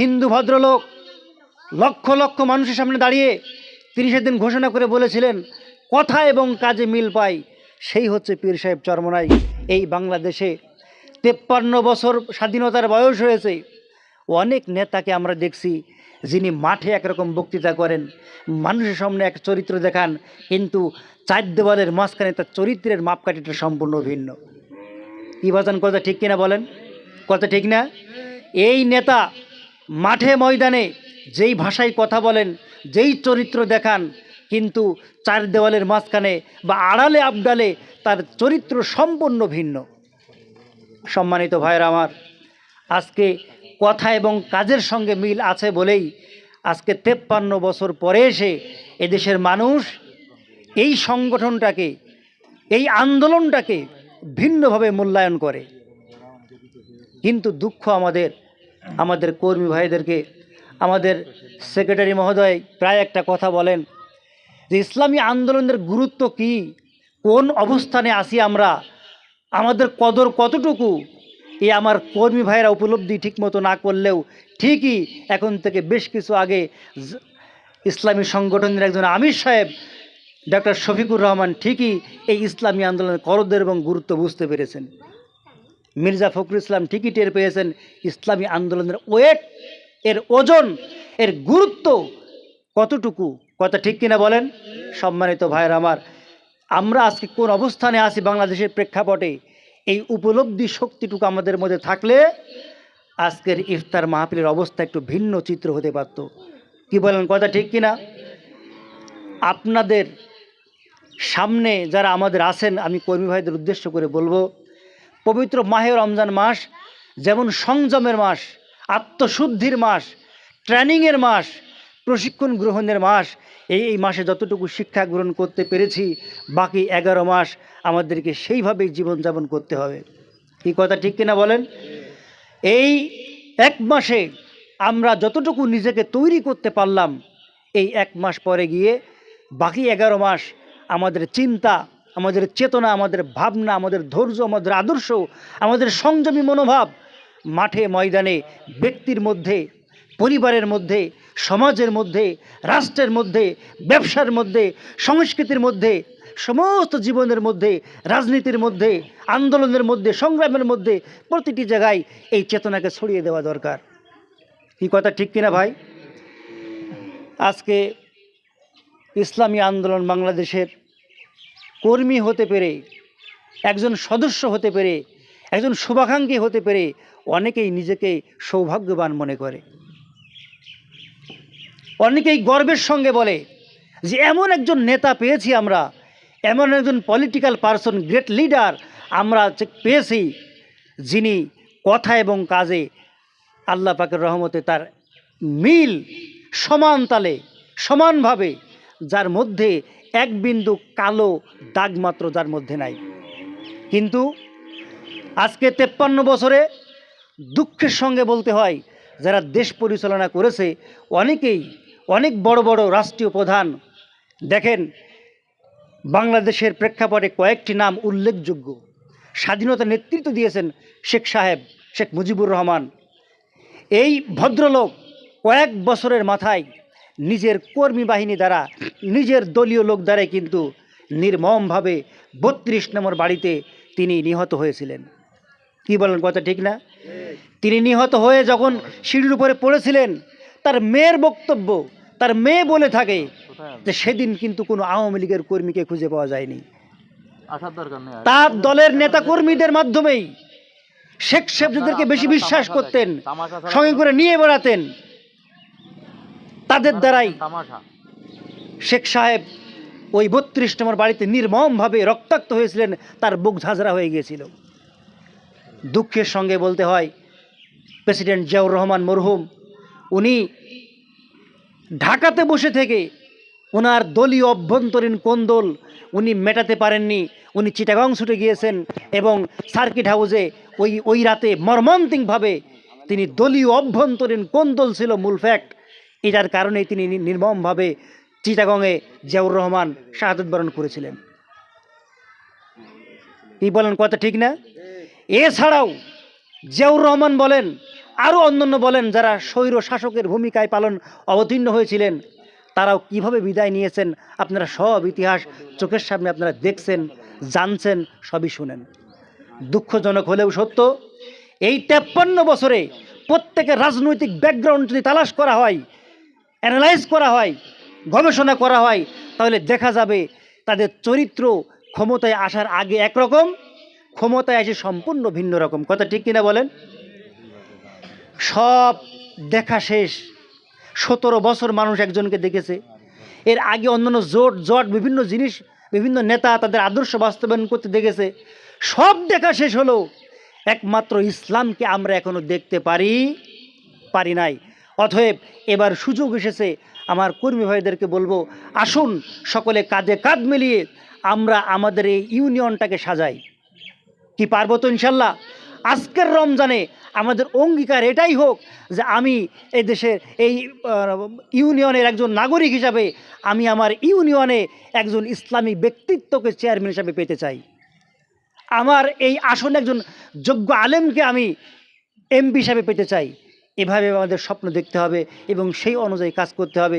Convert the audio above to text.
হিন্দু ভদ্রলোক লক্ষ লক্ষ মানুষের সামনে দাঁড়িয়ে তিরিশের দিন ঘোষণা করে বলেছিলেন, কথা এবং কাজে মিল পাই, সেই হচ্ছে পীর সাহেব চরমনাই। এই বাংলাদেশে তেপ্পান্ন বছর স্বাধীনতার বয়স হয়েছে। অনেক নেতাকে আমরা দেখছি যিনি মাঠে একরকম বক্তৃতা করেন। মানুষের সামনে এক চরিত্র দেখান, কিন্তু চার দেওয়ালের মাঝখানে তার চরিত্রের মাপকাঠিটা সম্পূর্ণ ভিন্ন। কি বাজান, কথা ঠিক কিনা বলেন? কথা ঠিক না? এই নেতা মাঠে ময়দানে যেই ভাষায় কথা বলেন, যেই চরিত্র দেখান, কিন্তু চার দেওয়ালের মাঝখানে বা আড়ালে আবডালে তার চরিত্র সম্পূর্ণ ভিন্ন। সম্মানিত ভাইয়ের আমার, আজকে কথা এবং কাজের সঙ্গে মিল আছে বলেই আজকে তেপ্পান্ন বছর পরে এসে এদেশের মানুষ এই সংগঠনটাকে, এই আন্দোলনটাকে ভিন্নভাবে মূল্যায়ন করে। কিন্তু দুঃখ আমাদের আমাদের কর্মী ভাইদেরকে, আমাদের সেক্রেটারি মহোদয় প্রায় একটা কথা বলেন যে ইসলামী আন্দোলনের গুরুত্ব কি? কোন অবস্থানে আছি আমরা? আমাদের কদর কতটুকু? এ আমার কর্মী ভাইয়েরা উপলব্ধি ঠিকমতো না করলেও ঠিকই এখন থেকে বেশ কিছু আগে ইসলামী সংগঠনের একজন আমির সাহেব ডক্টর শফিকুর রহমান ঠিকই এই ইসলামী আন্দোলনের করদের এবং গুরুত্ব বুঝতে পেরেছেন। মির্জা ফখরুল ইসলাম ঠিকই টের পেয়েছেন, ইসলামী আন্দোলনের ওয়েট, এর ওজন, এর গুরুত্ব কতটুকু? কথা ঠিক কিনা বলেন? সম্মানিত ভাইয়ের আমার, আমরা আজকে কোন অবস্থানে আছি বাংলাদেশের প্রেক্ষাপটে? এই উপলব্ধি শক্তিটুকু আমাদের মধ্যে থাকলে আজকের ইফতার মাহফিলের অবস্থা একটু ভিন্ন চিত্র হতে পারত। কি বলেন, কথা ঠিক কিনা? আপনাদের সামনে যারা আমাদের আছেন, আমি কর্মী ভাইদের উদ্দেশ্য করে বলব পবিত্র মাহে রমজান মাস, যেমন সংযমের মাস, আত্মশুদ্ধির মাস, ট্রেনিংয়ের মাস, প্রশিক্ষণ গ্রহণের মাস, এই এই মাসে যতটুকু শিক্ষা গ্রহণ করতে পেরেছি, বাকি এগারো মাস আমাদেরকে সেইভাবেই জীবনযাপন করতে হবে। এই কথা, ঠিক কিনা বলেন? এই এক মাসে আমরা যতটুকু নিজেকে তৈরি করতে পারলাম, এই এক মাস পরে গিয়ে বাকি এগারো মাস আমাদের চিন্তা আমাদের চেতনা, আমাদের ভাবনা, আমাদের ধৈর্য, আমাদের আদর্শ, আমাদের সংযমী মনোভাব মাঠে, ময়দানে, ব্যক্তির মধ্যে, পরিবারের মধ্যে, সমাজের মধ্যে, রাষ্ট্রের মধ্যে, ব্যবসার মধ্যে, সংস্কৃতির মধ্যে, সমস্ত জীবনের মধ্যে, রাজনীতির মধ্যে, আন্দোলনের মধ্যে, সংগ্রামের মধ্যে প্রতিটি জায়গায় এই চেতনাকে ছড়িয়ে দেওয়া দরকার। কি কথা, ঠিক কিনা ভাই? আজকে ইসলামী আন্দোলন বাংলাদেশের কর্মী হতে পেরে, একজন সদস্য হতে পেরে, একজন শুভাকাঙ্ক্ষী হতে পেরে অনেকেই নিজেকে সৌভাগ্যবান মনে করে। অনেকেই গর্বের সঙ্গে বলে যে, এমন একজন নেতা পেয়েছি আমরা, এমন একজন পলিটিক্যাল পারসন গ্রেট লিডার আমরা পেয়েছি, যিনি কথা এবং কাজে আল্লাহ পাকের রহমতে তার মিল সমান তালে, সমানভাবে, যার মধ্যে এক বিন্দু কালো দাগ মাত্র যার মধ্যে নাই। কিন্তু আজকে তেপ্পান্ন বছরে দুঃখের সঙ্গে বলতে হয়, যারা দেশ পরিচালনা করেছে, অনেকেই অনেক বড় বড় রাষ্ট্রীয় প্রধান। দেখেন, বাংলাদেশের প্রেক্ষাপটে কয়েকটি নাম উল্লেখযোগ্য। স্বাধীনতা নেতৃত্ব দিয়েছেন শেখ সাহেব, শেখ মুজিবুর রহমান। এই ভদ্রলোক কয়েক বছরের মাথায় নিজের কর্মী বাহিনী দ্বারা নিজের দলীয় লোক দ্বারাই কিন্তু নির্মমভাবে বত্রিশ নম্বর বাড়িতে তিনি নিহত হয়েছিলেন। কি বলেন কথা ঠিক না? তিনি নিহত হয়ে যখন সিঁড়ির উপরে পড়েছিলেন তার মেয়ের বক্তব্য তার মেয়ে বলে থাকে যে সেদিন কিন্তু কোনো আওয়ামী লীগের কর্মীকে খুঁজে পাওয়া যায়নি। তার দলের নেতা কর্মীদের মাধ্যমেই শেখ সাহেবদেরকে বেশি বিশ্বাস করতেন সঙ্গে করে নিয়ে বেড়াতেন। তাদের দ্বারাই শেখ সাহেব ওই বত্রিশ নম্বর বাড়িতে নির্মমভাবে রক্তাক্ত হয়েছিলেন তার বুক ঝাঁঝরা হয়ে গিয়েছিল। দুঃখের সঙ্গে বলতে হয় প্রেসিডেন্ট জিয়াউর রহমান মরহুম উনি ঢাকাতে বসে থেকে ওনার দলীয় অভ্যন্তরীণ কোন্দল উনি মেটাতে পারেননি উনি চিটাগং ছুটে গিয়েছেন এবং সার্কিট হাউসে ওই ওই রাতে মর্মান্তিকভাবে তিনি দলীয় অভ্যন্তরীণ কোন্দল ছিল মূল ফ্যাক্ট এটার কারণেই তিনি নির্মমভাবে চিটাগংয়ে জিয়াউর রহমান শাহাদত বরণ করেছিলেন। কি বলেন কথা ঠিক না? এছাড়াও জিয়াউর রহমান বলেন, আরও অন্যান্য বলেন যারা স্বৈর শাসকের ভূমিকায় পালন অবতীর্ণ হয়েছিলেন, তারাও কীভাবে বিদায় নিয়েছেন আপনারা সব ইতিহাস চোখের সামনে আপনারা দেখছেন, জানছেন, সবই শুনেন। দুঃখজনক হলেও সত্য, এই তেপ্পান্ন বছরে প্রত্যেকের রাজনৈতিক ব্যাকগ্রাউন্ড যদি তালাশ করা হয় অ্যানালাইজ করা হয়, গবেষণা করা হয়, তাহলে দেখা যাবে তাদের চরিত্র ক্ষমতায় আসার আগে একরকম, ক্ষমতায় আসে সম্পূর্ণ ভিন্ন রকম। কথা ঠিক কিনা বলেন? সব দেখা শেষ। সতেরো বছর মানুষ একজনকে দেখেছে। এর আগে অন্যান্য জোট, জট, বিভিন্ন জিনিস, বিভিন্ন নেতা তাদের আদর্শ বাস্তবায়ন করতে দেখেছে। সব দেখা শেষ হলো। একমাত্র ইসলামকে আমরা এখনও দেখতে পারি পারি নাই। অতএব এবার সুযোগ এসেছে, আমার কর্মী ভাইদেরকে বলব, আসুন সকলে কাঁধে কাঁধ মিলিয়ে আমরা আমাদের এই ইউনিয়নটাকে সাজাই। কি পারব তো ইনশাল্লাহ? আজকের রমজানে আমাদের অঙ্গীকার এটাই হোক যে আমি এই দেশের এই ইউনিয়নের একজন নাগরিক হিসাবে আমি আমার ইউনিয়নে একজন ইসলামী ব্যক্তিত্বকে চেয়ারম্যান হিসাবে পেতে চাই। আমার এই আসনে একজন যোগ্য আলেমকে আমি এমপি হিসাবে পেতে চাই। এভাবে আমাদের স্বপ্ন দেখতে হবে এবং সেই অনুযায়ী কাজ করতে হবে।